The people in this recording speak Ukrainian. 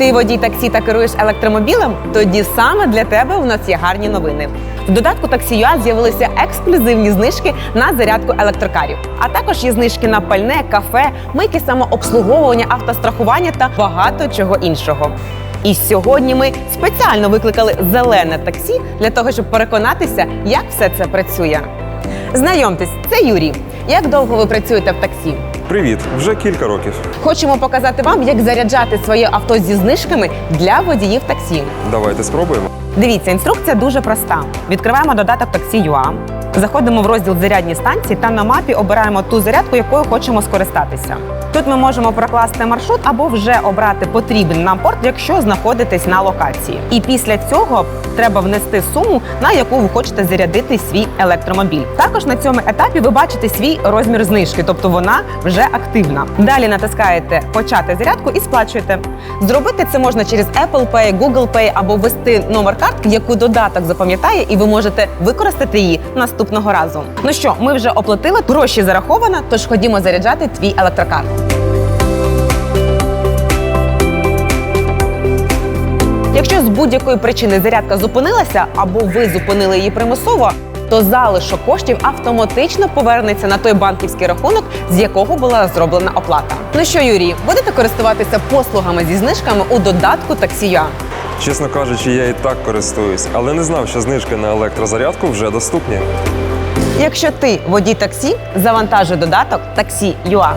Ти водій таксі та керуєш електромобілем? Тоді саме для тебе у нас є гарні новини. В додатку Taxi.ua з'явилися ексклюзивні знижки на зарядку електрокарів, а також є знижки на пальне, кафе, мийки самообслуговування, автострахування та багато чого іншого. І сьогодні ми спеціально викликали зелене таксі для того, щоб переконатися, як все це працює. Знайомтесь, це Юрій. Як довго ви працюєте в таксі? Привіт, вже кілька років. Хочемо показати вам, як заряджати своє авто зі знижками для водіїв таксі. Давайте спробуємо. Дивіться, інструкція дуже проста. Відкриваємо додаток Taxi.ua, заходимо в розділ зарядні станції та на мапі обираємо ту зарядку, якою хочемо скористатися. Тут ми можемо прокласти маршрут або вже обрати потрібен нам порт, якщо знаходитесь на локації. І після цього треба внести суму, на яку ви хочете зарядити свій електромобіль. Також на цьому етапі ви бачите свій розмір знижки, тобто вона вже активна. Далі натискаєте почати зарядку і сплачуєте. Зробити це можна через Apple Pay, Google Pay або ввести номер картки, яку додаток запам'ятає, і ви можете використати її наступного разу. Ну що, ми вже оплатили, гроші зараховано, тож ходімо заряджати твій електрокар. Якщо з будь-якої причини зарядка зупинилася або ви зупинили її примусово, то залишок коштів автоматично повернеться на той банківський рахунок, з якого була зроблена оплата. Ну що, Юрій, будете користуватися послугами зі знижками у додатку Taxi.ua? Чесно кажучи, я і так користуюсь, але не знав, що знижки на електрозарядку вже доступні. Якщо ти водій таксі, завантажуй додаток Taxi.ua.